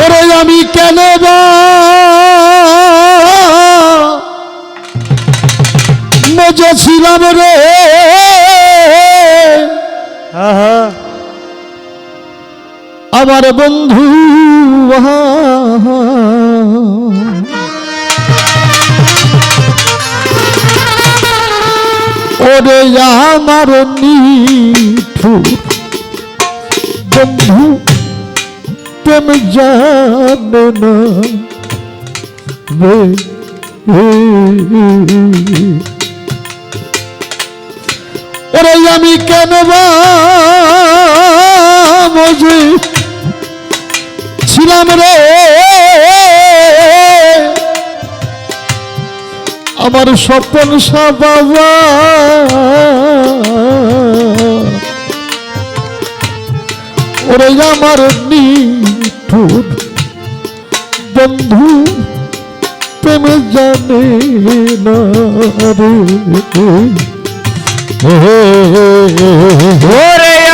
ওরে আমি কেন মজা ছিলাম রে। আমার বন্ধু ওরে আমার নিঠুর বন্ধু। প্রেম জানে না রে ওরে আমি কেন বা মজে ছিলাম রে আমার স্বপন বাবা ওরে আমার নিঠুর বন্ধু, প্রেম জানে না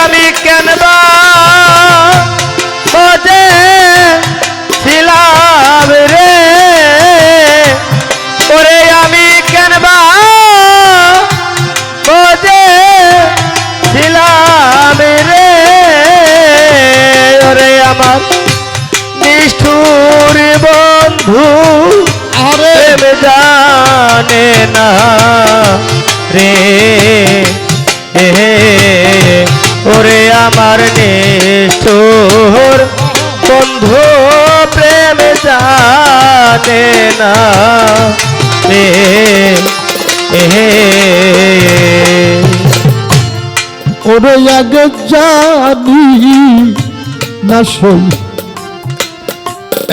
আমি কেন বা খোঁজে ছিলাম রে? ওরে আমি কেন বা ছিলাম রে? ওরে আমার বন্ধু। আরে। জানে না রে। ওরে আমার নিষ্ঠুর। বন্ধু প্রেম জানে না রে। ওরে আগে জানি না সই।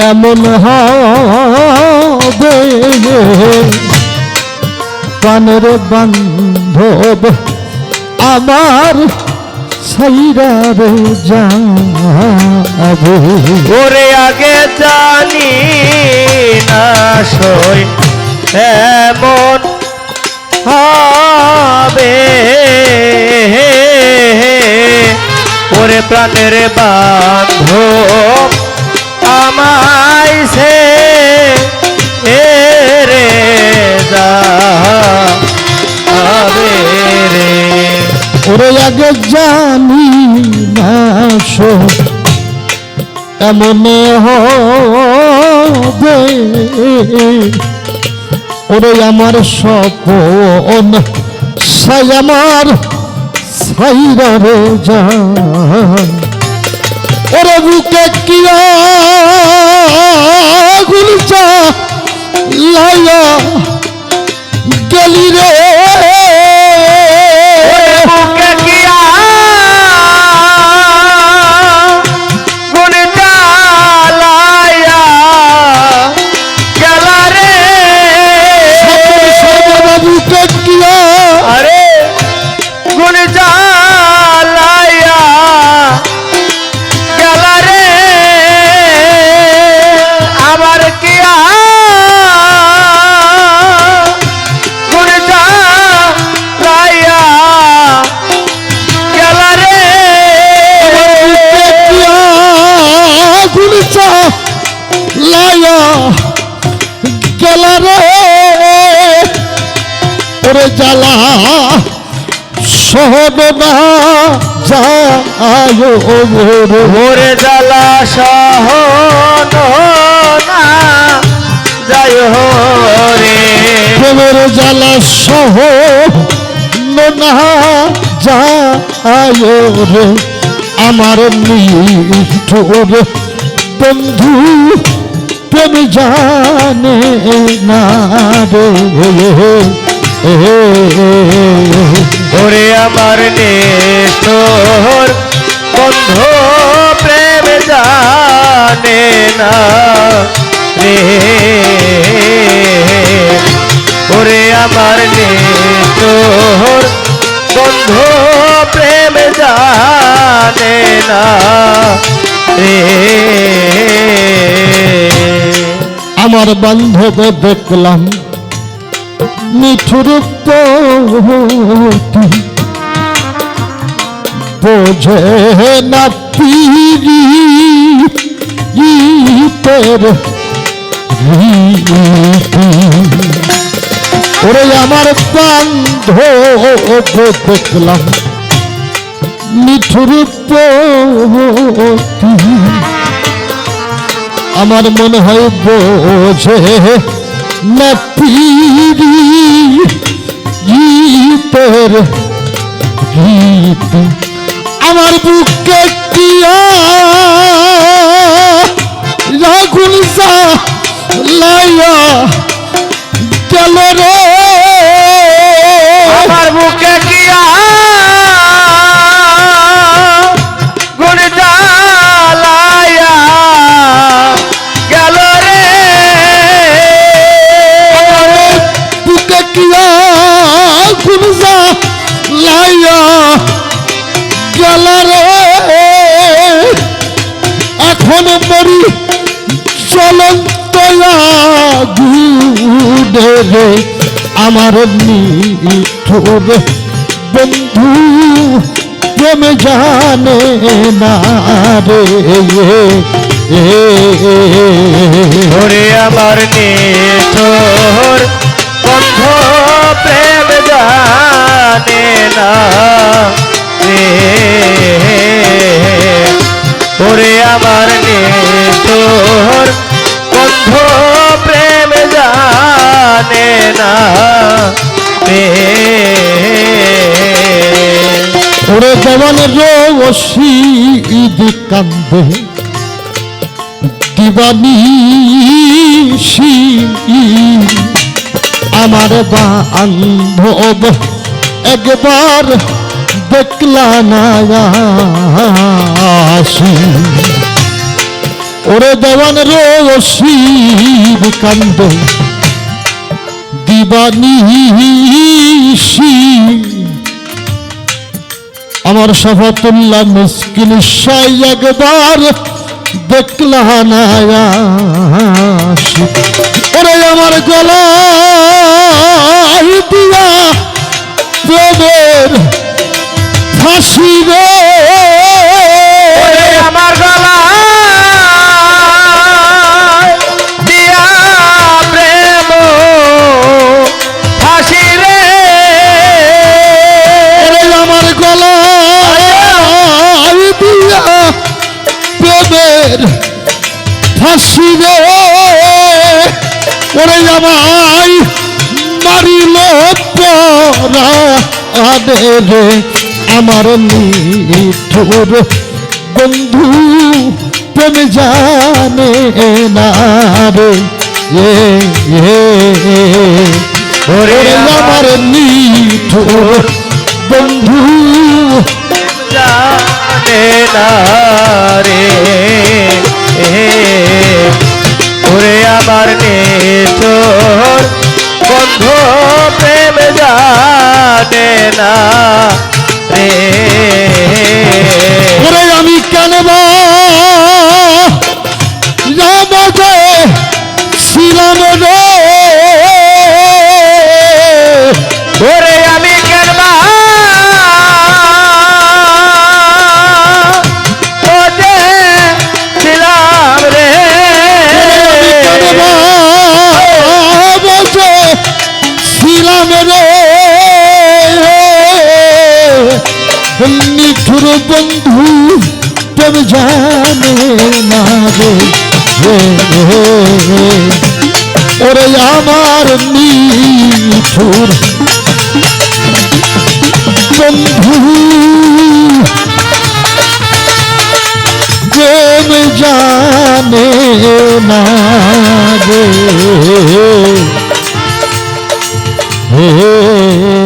এমন হবে প্রাণের বান্ধব আমার সাইরারে যাবে। ওরে আগে জানি না সই এমন হবে। ওরে প্রাণের বান্ধ ওরে আগে জানি না সই এমন হবে। ওরে আমার স্বপন সাই আমার সাইরারে যা ওরে জ্বালা সহব না যায় ওরে জ্বালা সহন না যাই রে জ্বালা সহ না যায় রে আমার নিঠুর বন্ধু প্রেম জানে না রে। ওরে আমার নেশোর বন্ধু, প্রেম জানে না রে। ওরে আমার নেশোর বন্ধু, প্রেম জানে না রে। আমার বান্ধব দেখলাম মিঠুর বোঝে না পিরি রীতি। ওরে আমার বান্ধব দেখলাম মিঠুর আমার মনে হয় বোঝে না পিরি গীতের গীত। আমার বুকে কিয়া রাগুল সা লাইয়া গেল রে। রে আমার নিঠুর বন্ধু। প্রেম জানে না রে। ওরে আমার নিঠোর বন্ধ, প্রেম জানে না রে। ওরে আমার নিঠোর বন্ধ। জানে না ওরে দেওয়ান রশিদ কান্দে। দিবানি আমার বান্ধব একবার দেখলা না ওরে দেওয়ান রশিদ কান্দে। আমার সফাতুল্লাহ মিসকিন সাই একবার দেখলা না ওরে আমার গলায় দিয়া প্রেমের ফাঁসি রে। প্রেমের ফাঁসি রে ওরে আমায় মারিল পরা আদে আমার নিঠুর বন্ধু, প্রেম জানে না রে। ওরে আমার নিঠুর বন্ধু না রে ওরে আমার নেতর বন্ধ প্রেম জানে না। রে নিঠুর বন্ধু প্রেম জানে না রে ওরে আমার নিঠুর বন্ধু প্রেম জানে না রে oh, oh.